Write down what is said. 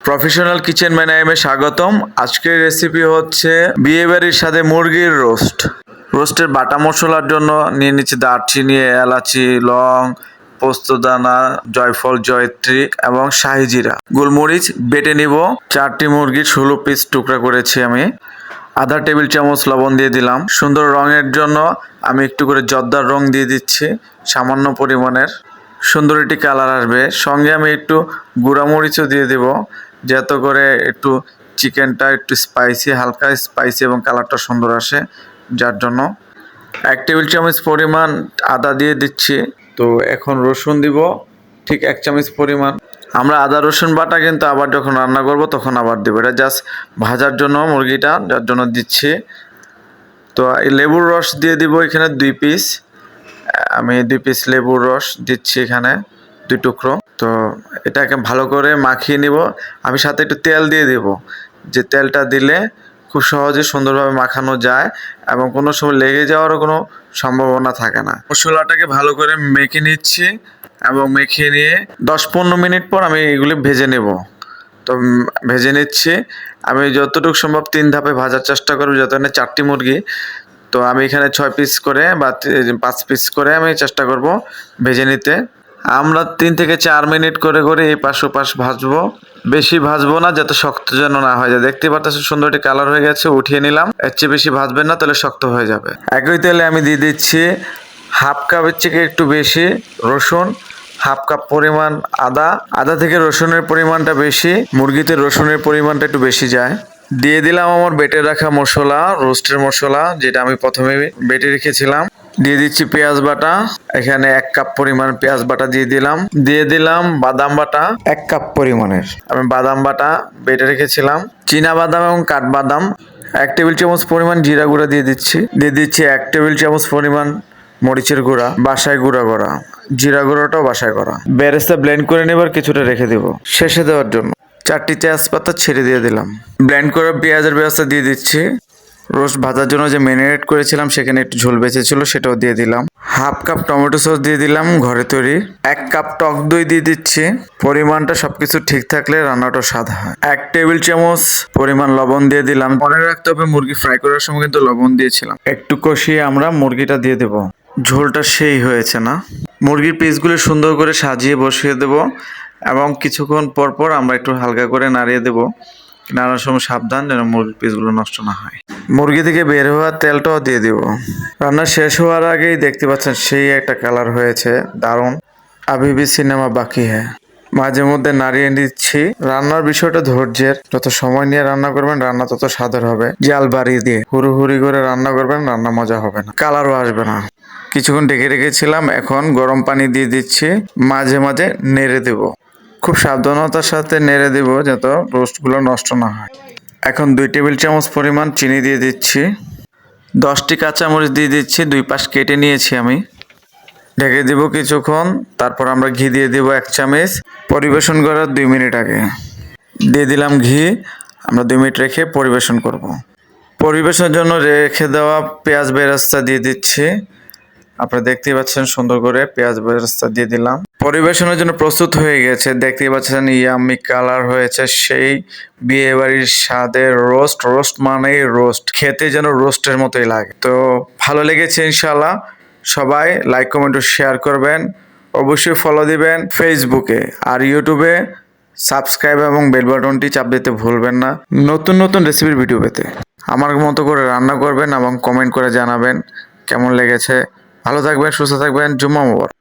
Professional kitchen ম্যানাইমে স্বাগতম। আজকের recipe হচ্ছে বিয়েবাড়ির সাথে মুরগির রোস্ট রোস্টের বাটা মশলার জন্য নিয়ে নিচ্ছি দারচিনি, এলাচি, লং পোস্তদানা জয়ফল, জয়ত্রী এবং শাহিজিরা গোলমরিচ বেটে নিব। চারটি মুরগির ষোলো পিস টুকরা করেছি আমি। আধা টেবিল চামচ লবণ দিয়ে দিলাম। সুন্দর রঙের জন্য আমি একটু করে জর্দার রং দিয়ে দিচ্ছি, সামান্য পরিমাণের। সুন্দর একটি কালার আসবে। সঙ্গে আমি একটু গুঁড়ামরিচও দিয়ে দেব। যাতে করে একটু চিকেনটা একটু স্পাইসি হালকা স্পাইসি এবং কালারটা সুন্দর আসে, যার জন্য এক টেবিল চামচ পরিমাণ আদা দিয়ে দিচ্ছি। তো এখন রসুন দিব, ঠিক এক চামচ পরিমাণ। আমরা আদা, রসুন বাটা কিন্তু আবার যখন রান্না করব তখন আবার দেবো। এটা জাস্ট ভাজার জন্য মুরগিটা, যার জন্য দিচ্ছি। তো লেবুর রস দিয়ে দিব এখানে দুই পিস আমি দুই পিস লেবুর রস দিচ্ছি এখানে। দুই টুকরো। তো এটাকে ভালো করে মাখিয়ে নিব। আমি সাথে একটু তেল দিয়ে দেব। যে তেলটা দিলে খুব সহজে সুন্দরভাবে মাখানো যায় এবং কোনো সময় লেগে যাওয়ারও কোনো সম্ভাবনা থাকে না। মশলাটাকে ভালো করে মেখে নিচ্ছি এবং মেখে নিয়ে দশ পনেরো মিনিট পর আমি এগুলি ভেজে নেব। তো ভেজে নিচ্ছি। আমি যতটুকু সম্ভব তিন ধাপে ভাজার চেষ্টা করব, যত চারটি মুরগি। তো আমি এখানে ছয় পিস করে বা পাঁচ পিস করে আমি চেষ্টা করব ভেজে নিতে। আমরা তিন থেকে চার মিনিট করে করে এই পাশ ও পাশ ভাজবো। বেশি ভাজবো না, যাতে শক্ত যেন না হয়ে। যায় দেখতে পাচ্ছেন সুন্দর একটি কালার হয়ে গেছে, উঠিয়ে নিলাম। এর চেয়ে বেশি ভাজবেন না, তাহলে শক্ত হয়ে যাবে। একই তেলে আমি দিয়ে দিচ্ছি হাফ কাপের থেকে একটু বেশি রসুন, হাফ কাপ পরিমাণ আদা। আদা থেকে রসুনের পরিমাণটা বেশি, মুরগিতে রসুনের পরিমাণটা একটু বেশি যায়। দিয়ে দিলাম আমার বেটে রাখা মশলা, রোস্টের মশলা, যেটা আমি প্রথমে বেটে রেখেছিলাম। দিয়ে দিচ্ছি পেঁয়াজ বাটা। এখানে এক কাপ পরিমাণ পেঁয়াজ বাটা দিয়ে দিলাম। দিয়ে দিলাম বাদাম বাটা। এক কাপ পরিমাণের। আমি বাদাম বাটা বেটে রেখেছিলাম। চীনা বাদাম এবং কাঠবাদাম এক টেবিল চামচ পরিমাণ জিরা গুঁড়া দিয়ে দিচ্ছি। দিয়ে দিচ্ছি এক টেবিল চামচ পরিমাণ মরিচের গুঁড়া বাসায় গুঁড়া করা। জিরা গুঁড়োটাও বাসায় করা। বেরেস্তা ব্লেন্ড করে নেবার কিছুটা রেখে দেব। শেষে দেওয়ার জন্য চারটি তেজপাতা ছেড়ে দিয়ে দিলাম। ব্লেন্ড করে পেঁয়াজের ব্যবস্থা দিয়ে দিচ্ছি। রোস্ট ভাজার জন্য যে ম্যারিনেট করেছিলাম, সেখানে একটু ঝোল বেঁচেছিল সেটাও দিয়ে দিলাম। হাফ কাপ টমেটো সস দিয়ে দিলাম ঘরে তৈরি। এক কাপ টক দই দিয়ে দিচ্ছি। পরিমাণটা সবকিছু ঠিক থাকলে রান্নাটা স্বাদ হয়। এক টেবিল চামচ পরিমাণ লবণ দিয়ে দিলাম। মনে রাখতে হবে মুরগি ফ্রাই করার সময় কিন্তু লবণ দিয়েছিলাম। একটু কষিয়ে আমরা মুরগিটা দিয়ে দেব। ঝোলটা সেই হয়েছে না। মুরগির পিসগুলো সুন্দর করে সাজিয়ে বসিয়ে দেব এবং কিছুক্ষণ পর পর আমরা একটু হালকা করে নাড়িয়ে দেব। নাড়ার সময় সাবধান যেন মুরগির পিসগুলো নষ্ট না হয়। মুরগি থেকে বের হওয়া তেলটাও দিয়ে দিব। রান্না শেষ হওয়ার আগেই দেখতে পাচ্ছেন সেই একটা কালার হয়েছে, দারুণ। আবিবি সিনেমা বাকি হ্যাঁ। মাঝে মধ্যে নাড়িয়ে দিচ্ছি রান্নার বিষয়টা ধৈর্যের। যত সময় নিয়ে রান্না করবেন, রান্না তত স্বাদের হবে। জাল বাড়িয়ে দিয়ে হুড়ু হুড়ি করে রান্না করবেন, রান্না মজা হবে না। কালারও আসবে না। কিছুক্ষণ ঢেকে রেখেছিলাম, এখন গরম পানি দিয়ে দিচ্ছি। মাঝে মাঝে নেড়ে দেব। খুব সাবধানতার সাথে নেড়ে দেব, যাতে রোস্টগুলো নষ্ট না হয়। এখন দুই টেবিল চামচ পরিমাণ চিনি দিয়ে দিচ্ছি। দশটি কাঁচামরিচ দিয়ে দিচ্ছি, দুই পাশ কেটে নিয়েছি আমি। ঢেকে দিব কিছুক্ষণ, তারপর আমরা ঘি দিয়ে দিব এক চামচ। পরিবেশন করার দুই মিনিট আগে। দিয়ে দিলাম ঘি, আমরা দুই মিনিট রেখে পরিবেশন করব। পরিবেশনের জন্য রেখে দেওয়া পেঁয়াজ বেরাস্তা দিয়ে দিচ্ছি। আপনারা দেখতেই পাচ্ছেন সুন্দর করে পেঁয়াজ বেরাস্তা দিয়ে দিলাম। পরিবেশনের জন্য প্রস্তুত হয়ে গেছে। দেখতেই পাচ্ছেন ইয়ামি কালার হয়েছে। সেই বিয়ে বাড়ির স্বাদের রোস্ট রোস্ট মানেই রোস্ট। খেতে যেন রোস্টের মতোই লাগে। তো ভালো লেগেছে ইনশাল্লাহ সবাই লাইক, কমেন্ট শেয়ার করবেন। অবশ্যই ফলো দিবেন ফেসবুকে আর ইউটিউবে সাবস্ক্রাইব এবং বেল বাটনটি চাপ দিতে ভুলবেন না। নতুন নতুন রেসিপির ভিডিও পেতে। আমার মতো করে রান্না করবেন এবং কমেন্ট করে জানাবেন। কেমন লেগেছে? ভালো থাকবেন সুস্থ থাকবেন জুম্মা মোবারক।